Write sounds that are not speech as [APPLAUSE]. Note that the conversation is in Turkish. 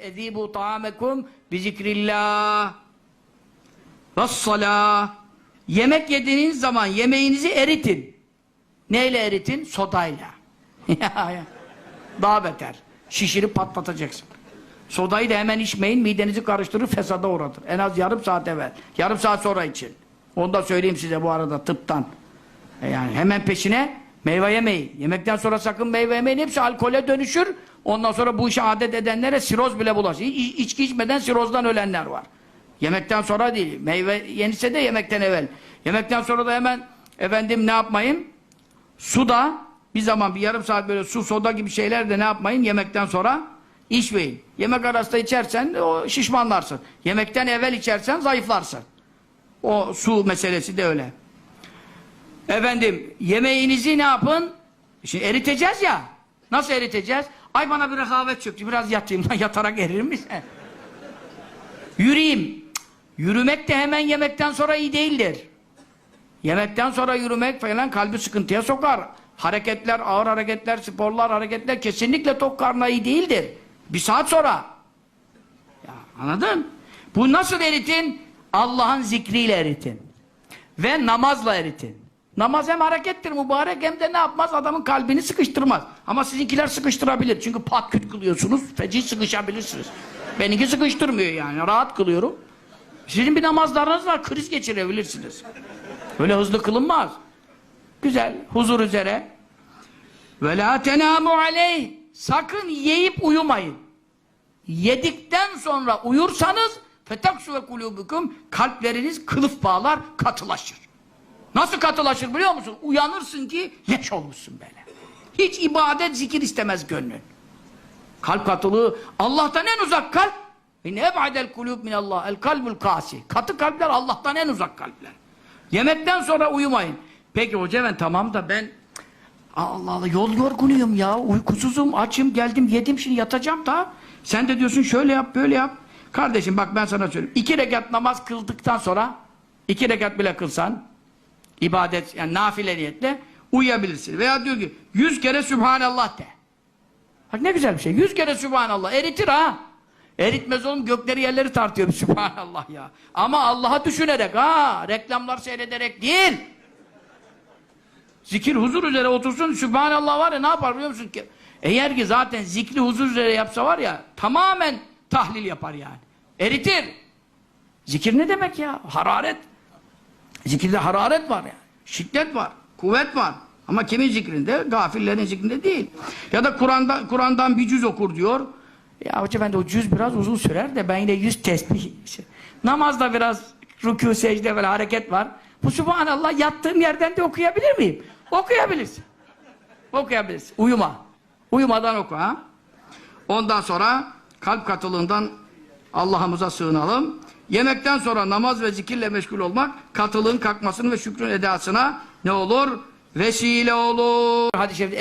Ezibu ta'amekum bi zikrillah. Vessalâh. Yemek yediğiniz zaman yemeğinizi eritin. Neyle eritin? Sodayla. [LAUGHS] Daha beter. Şişirip patlatacaksın. Sodayı da hemen içmeyin, midenizi karıştırır, fesada uğratır. En az yarım saat evvel. Yarım saat sonra için. Onu da söyleyeyim size bu arada tıptan. E Yani hemen peşine meyve yemeyin. Yemekten sonra sakın meyve yemeyin. Hepsi alkole dönüşür. Ondan sonra bu işe adet edenlere siroz bile bulaşır. İ- içki içmeden sirozdan ölenler var. Yemekten sonra değil. Meyve yenirse de yemekten evvel. Yemekten sonra da hemen efendim ne yapmayın? Suda bir zaman bir yarım saat böyle su, soda gibi şeyler de ne yapmayın? Yemekten sonra içmeyin. Yemek arasında içersen o şişmanlarsın. Yemekten evvel içersen zayıflarsın. O su meselesi de öyle. Efendim yemeğinizi ne yapın? Şimdi eriteceğiz ya. Nasıl eriteceğiz? Ay bana bir rehavet çöktü. Biraz yatayım. [LAUGHS] Yatarak erir mi sen? Yürüyeyim. Yürümek de hemen yemekten sonra iyi değildir. Yemekten sonra yürümek falan kalbi sıkıntıya sokar. Hareketler, ağır hareketler, sporlar, hareketler kesinlikle tok karnına iyi değildir. Bir saat sonra. Ya anladın? Bu nasıl eritin? Allah'ın zikriyle eritin. Ve namazla eritin. Namaz hem harekettir mübarek hem de ne yapmaz? Adamın kalbini sıkıştırmaz. Ama sizinkiler sıkıştırabilir. Çünkü pat küt kılıyorsunuz. Feci sıkışabilirsiniz. Benimki sıkıştırmıyor yani. Rahat kılıyorum. Sizin bir namazlarınız var. Kriz geçirebilirsiniz. Öyle hızlı kılınmaz. Güzel, huzur üzere. Ve la tenamu aleyh. Sakın yiyip uyumayın. Yedikten sonra uyursanız fetaksu ve kulubukum kalpleriniz kılıf bağlar, katılaşır. Nasıl katılaşır biliyor musun? Uyanırsın ki leş olmuşsun böyle. Hiç ibadet, zikir istemez gönlün. Kalp katılığı Allah'tan en uzak kalp. İnne eb'adel kulub minallah. El kalbul kasi. Katı kalpler Allah'tan en uzak kalpler. Yemekten sonra uyumayın. Peki hoca ben tamam da ben Allah Allah yol yorgunuyum ya. Uykusuzum, açım, geldim, yedim şimdi yatacağım da. Sen de diyorsun şöyle yap, böyle yap. Kardeşim bak ben sana söyleyeyim. İki rekat namaz kıldıktan sonra iki rekat bile kılsan ibadet yani nafile niyetle uyuyabilirsin. Veya diyor ki yüz kere Sübhanallah de. Bak ne güzel bir şey. Yüz kere Sübhanallah. Eritir ha. Eritmez oğlum gökleri yerleri tartıyor bir Sübhanallah ya. Ama Allah'a düşünerek ha. Reklamlar seyrederek değil. Zikir huzur üzere otursun Sübhanallah var ya ne yapar biliyor musun ki? Eğer ki zaten zikri huzur üzere yapsa var ya tamamen tahlil yapar yani. Eritir. Zikir ne demek ya? Hararet. Zikirde hararet var yani. Şiddet var. Kuvvet var. Ama kimin zikrinde? Gafillerin zikrinde değil. Ya da Kur'an'dan Kur'an'dan bir cüz okur diyor. Ya hoca ben de o cüz biraz uzun sürer de ben yine yüz tesbih. Şey. Namazda biraz rükû, secde böyle hareket var. Bu subhanallah yattığım yerden de okuyabilir miyim? Okuyabilirsin. Okuyabilirsin. Uyuma. Uyumadan oku ha. Ondan sonra kalp katılığından Allah'ımıza sığınalım. Yemekten sonra namaz ve zikirle meşgul olmak katılığın kalkmasını ve şükrün edasına ne olur? Vesile olur. Hadis-i şerif